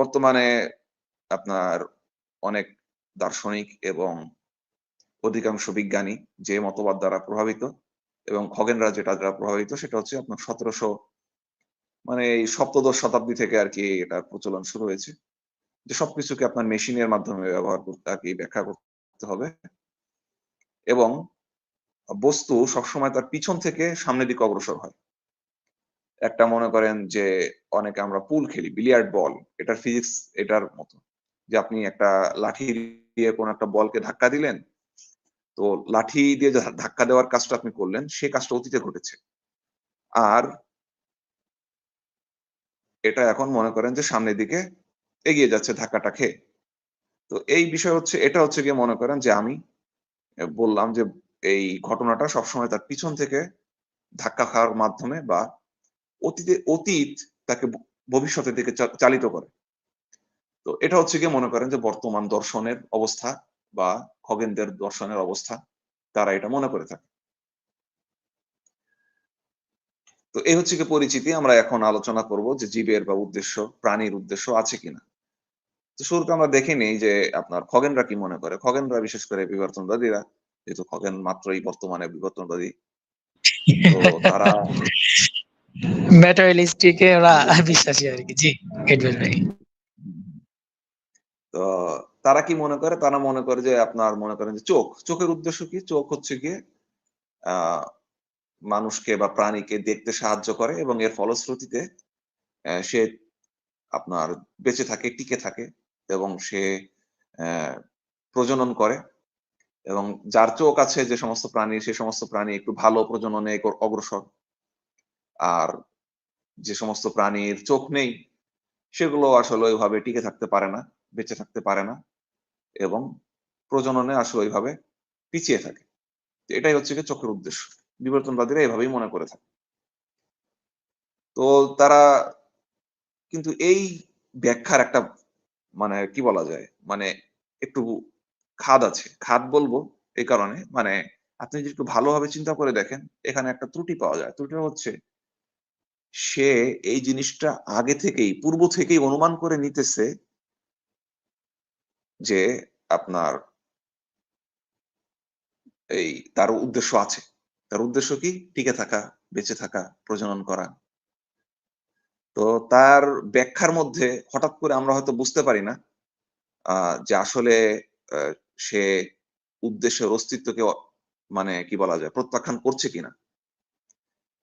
বর্তমানে আপনার অনেক দার্শনিক এবং অধিকাংশ বিজ্ঞানী যে মতবাদ দ্বারা প্রভাবিত এবং খগেনরা যেটা দ্বারা প্রভাবিত, সেটা হচ্ছে আপনার সতেরোশো মানে এই সপ্তদশ শতাব্দী থেকে আর কি এটা প্রচলন শুরু হয়েছে। যে সবকিছুকে আপনার মেশিনের মাধ্যমে ব্যবহার করতে, আর কি ব্যাখ্যা করতে হবে। এবং বস্তু সবসময় তার পিছন থেকে সামনের দিকে অগ্রসর হয়। একটা মনে করেন যে অনেকে আমরা পুল খেলি বিলিয়ার্ড বল এটার ফিজিক্স এটার মতো। যে আপনি একটা লাঠি দিয়ে কোন একটা বলকে ধাক্কা দিলেন, তো লাঠি দিয়ে ধাক্কা দেওয়ার কাজটা আপনি করলেন, সে কাজটা অতীতে ঘটেছে। আর এটা এখন মনে করেন যে সামনের দিকে এগিয়ে যাচ্ছে ধাক্কাটা খেয়ে। তো এই বিষয় হচ্ছে, এটা হচ্ছে গিয়ে মনে করেন যে আমি বললাম যে এই ঘটনাটা সবসময় তার পিছন থেকে ধাক্কা খাওয়ার মাধ্যমে বা অতীতে, অতীত তাকে ভবিষ্যতের দিকে চালিত করে। তো এটা হচ্ছে গিয়ে মনে করেন যে বর্তমান দর্শনের অবস্থা বা খগেনদের দর্শনের অবস্থা, তারা এটা মনে করে থাকে। তো এই হচ্ছে কি পরিচিতি, আমরা এখন আলোচনা করব যে জীবের বা উদ্দেশ্য, প্রাণীর উদ্দেশ্য আছে কিনা। তো শুরুতে আমরা দেখে নিই যে আপনার খগেনরা কি মনে করে। খগেনরা বিশেষ করে বিবর্তনবাদীরা, যেহেতু খগেন মাত্রই বর্তমানে বিবর্তনবাদী। তো তারা ম্যাটেরিয়ালিস্টিকে ওরা বিশ্বাসী আর কি। জি এডওয়ার্ড ভাই। তো তারা কি মনে করে? তারা মনে করে যে আপনার মনে করেন যে চোখ। চোখের উদ্দেশ্য কি? চোখ হচ্ছে আহ মানুষকে বা প্রাণীকে দেখতে সাহায্য করে এবং এর ফলশ্রুতিতে সে আপনার বেঁচে থাকে, টিকে থাকে এবং সে প্রজনন করে এবং যার চোখ আছে যে সমস্ত প্রাণী, সে সমস্ত প্রাণী একটু ভালো প্রজননে অগ্রসর। আর যে সমস্ত প্রাণীর চোখ নেই, সেগুলো আসলে ওইভাবে টিকে থাকতে পারে না, বেঁচে থাকতে পারে না এবং প্রজননে আসলে ওইভাবে পিছিয়ে থাকে। এটাই হচ্ছে কি চোখের উদ্দেশ্য। বিবর্তনবাদীরা এভাবেই মনে করে থাকে। তো তারা কিন্তু এই ব্যাখ্যার একটা মানে কি বলা যায়? মানে একটু খাদ আছে। খাদ বলব এই কারণে। মানে আপনি যদি একটু ভালোভাবে চিন্তা করে দেখেন, এখানে একটা ত্রুটি পাওয়া যায়। ত্রুটিটা হচ্ছে সে এই জিনিসটা আগে থেকেই, পূর্ব থেকেই অনুমান করে নিতেছে যে আপনার এই তার উদ্দেশ্য আছে। তার উদ্দেশ্য কি? টিকে থাকা, বেঁচে থাকা, প্রজনন করা। তো তার ব্যাখ্যার মধ্যে হঠাৎ করে আমরা হয়তো বুঝতে পারি না যে আসলে সে উদ্দেশ্যের অস্তিত্বকে মানে কি বলা যায়, প্রত্যাখ্যান করছে কিনা।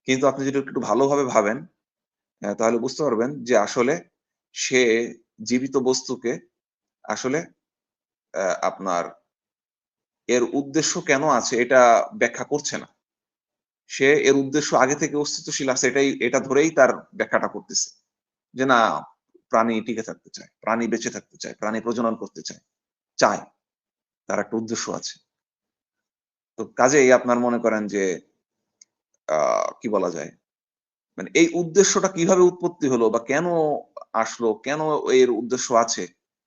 কিন্তু আপনি যদি একটু ভালোভাবে ভাবেন তাহলে বুঝতে পারবেন যে আসলে সে জীবিত বস্তুকে আসলে আপনার এর উদ্দেশ্য কেন আছে এটা ব্যাখ্যা করছে না। সে এর উদ্দেশ্য আগে থেকে অস্তিত্বশীল আছে এটাই, এটা ধরেই তার ব্যাখ্যাটা করতেছে যে না, প্রাণী টিকে থাকতে চায়, প্রাণী বেঁচে থাকতে চায়, প্রাণী প্রজনন করতে চায় চায়, তার একটা উদ্দেশ্য আছে। তো কাজেই আপনার মনে করেন যে কি বলা যায়? মানে এই উদ্দেশ্যটা কীভাবে উৎপত্তি হলো বা কেন আসলো, কেন এর উদ্দেশ্য আছে,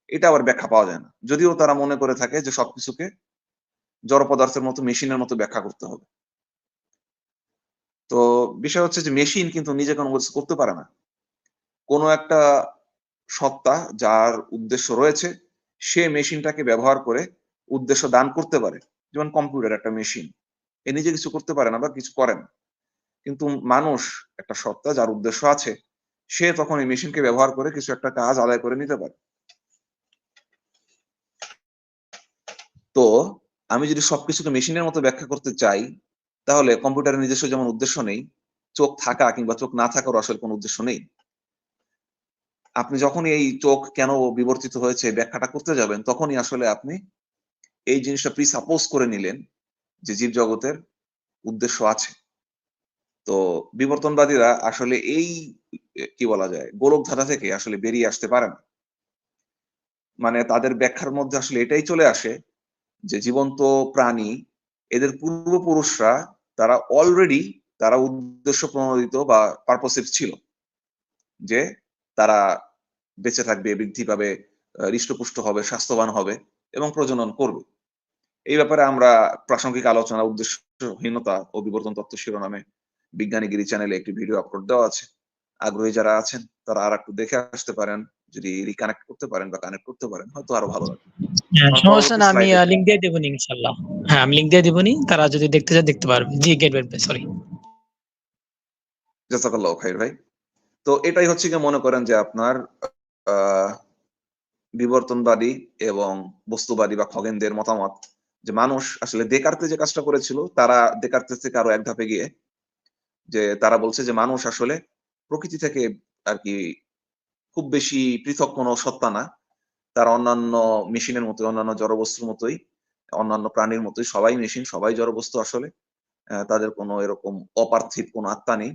এটা আবার ব্যাখ্যা পাওয়া যায় না। যদিও তারা মনে করে থাকে যে সবকিছুকে জড় পদার্থের মতো মেশিনের মতো ব্যাখ্যা করতে হবে। তো বিষয় হচ্ছে যে মেশিন কিন্তু নিজে কোনো কিছু করতে পারে না। কোনো একটা সত্তা যার উদ্দেশ্য রয়েছে, সে মেশিনটাকে ব্যবহার করে উদ্দেশ্য দান করতে পারে। যেমন কম্পিউটার একটা মেশিন। এ নিজে কিছু করতে পারে না বা কিছু করে না। কিন্তু মানুষ একটা সত্তা যার উদ্দেশ্য আছে, সে তখন এই মেশিনকে ব্যবহার করে কিছু একটা কাজ আদায় করে নিতে পারে। তো আমি যদি সবকিছুকে মেশিনের মতো ব্যাখ্যা করতে চাই, তাহলে কম্পিউটারের নিজস্ব যেমন উদ্দেশ্য নেই, চোখ থাকা কিংবা চোখ না থাকার আসলে কোনো উদ্দেশ্য নেই। আপনি যখনই এই চোখ কেন বিবর্তিত হয়েছে ব্যাখ্যাটা করতে যাবেন, তখনই আসলে আপনি এই জিনিসটা প্রি সাপোজ করে নিলেন যে জীব জগতের উদ্দেশ্য আছে। তো বিবর্তনবাদীরা আসলে এই, কি বলা যায় গোলক ধারা থেকে আসলে বেরিয়ে আসতে পারে না। মানে তাদের ব্যাখ্যার মধ্যে আসলে এটাই চলে আসে যে জীবন্ত প্রাণী, এদের পূর্বপুরুষরা তারা অলরেডি তারা উদ্দেশ্য প্রণোদিত বা পারপোসিভ ছিল যে তারা বেঁচে থাকবে, বৃদ্ধি পাবে হৃষ্টপুষ্ট হবে, স্বাস্থ্যবান হবে এবং প্রজনন করবে। এই ব্যাপারে আমরা প্রাসঙ্গিক আলোচনা, উদ্দেশ্যহীনতা ও বিবর্তন তত্ত্ব শিরোনামে বিজ্ঞানীগিরি চ্যানেলে একটি ভিডিও আপলোড দেওয়া আছে। আগ্রহী যারা আছেন তারা আর একটু দেখে আসতে পারেন যদি রিকানেক্ট করতে পারেন বা কানেক্ট করতে পারেন হয়তো আরও ভালো লাগবে। হ্যাঁ, সমস্যা না আমি লিঙ্ক দিয়ে দেবো হ্যাঁ আমি লিঙ্ক দিয়ে দেবো তারা যদি দেখতে চায় দেখতে পারবে। জি গেট সরি খাইর ভাই। তো এটাই হচ্ছে কি মনে করেন যে আপনার বিবর্তনবাদী এবং বস্তুবাদী বা খগেনদের মতামত। যে মানুষ আসলে দেকার্তে যে কাজটা করেছিল তারা দেকার্তে থেকে আরও এক ধাপে গিয়ে যে তারা বলছে যে মানুষ আসলে প্রকৃতি থেকে আর কি খুব বেশি পৃথক কোনো সত্তা না। তারা অন্যান্য মেশিনের মতোই, অন্যান্য জড়বস্তুর মতোই, অন্যান্য প্রাণীর মতোই, সবাই মেশিন, সবাই জড়বস্তু আসলে তাদের কোনো এরকম অপার্থিব কোনো আত্মা নেই।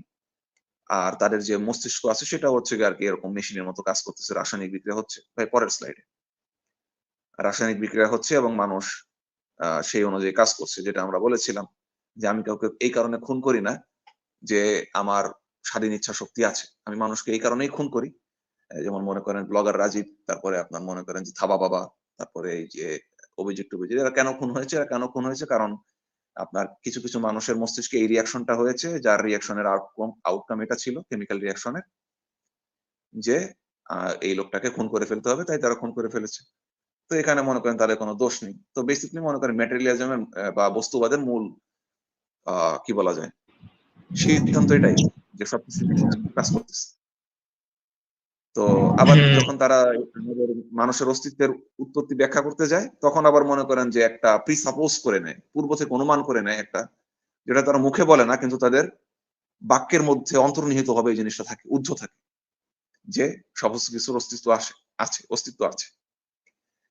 আর তাদের যে মস্তিষ্ক আছে সেটা হচ্ছে আর কি এরকম মেশিনের মতো কাজ করতেছে, রাসায়নিক বিক্রিয়া হচ্ছে, ভাই পরের স্লাইডে রাসায়নিক বিক্রিয়া হচ্ছে এবং মানুষ সেই অনুযায়ী কাজ করছে, যেটা আমরা বলেছিলাম যে আমি কাউকে এই কারণে খুন করি না যে আমার স্বাধীন ইচ্ছা শক্তি আছে। আমি মানুষকে এই কারণেই খুন করি। যেমন মনে করেন ব্লগার রাজীব, তারপরে আপনার মনে করেন যে থাবা বাবা, তারপরে এই যে অভিজিৎ টভিজিৎ এরা কেন খুন হয়েছে? এরা কেন খুন হয়েছে? কারণ আপনার কিছু কিছু মানুষের মস্তিষ্কে এই রিয়াকশনটা হয়েছে, যার রিয়াকশনের আউটকাম আউটকাম এটা ছিল কেমিক্যাল রিয়াকশনের যে এই লোকটাকে খুন করে ফেলতে হবে, তাই তারা খুন করে ফেলেছে। তো এখানে মনে করেন তাদের কোনো দোষ নেই। তো বেসিকলি মনে করেন ম্যাটেরিয়ালিজমের বা বস্তুবাদের মূল কি বলা যায়? সিদ্ধান্ত এটাই যে সবকিছু কাজ করতেছে। তো আবার যখন তারা আমাদের মানুষের অস্তিত্বের উৎপত্তি ব্যাখ্যা করতে যায় তখন আবার মনে করেন যে একটা প্রিসাপোজ করে নেয় পূর্ব থেকে অনুমান করে নেয় একটা যেটা তারা মুখে বলে না কিন্তু তাদের বাক্যের মধ্যে অন্তর্নিহিত হবে এই জিনিসটা থাকে উদ্ধ থাকে যে সমস্ত কিছুর অস্তিত্ব আসে আছে অস্তিত্ব আছে।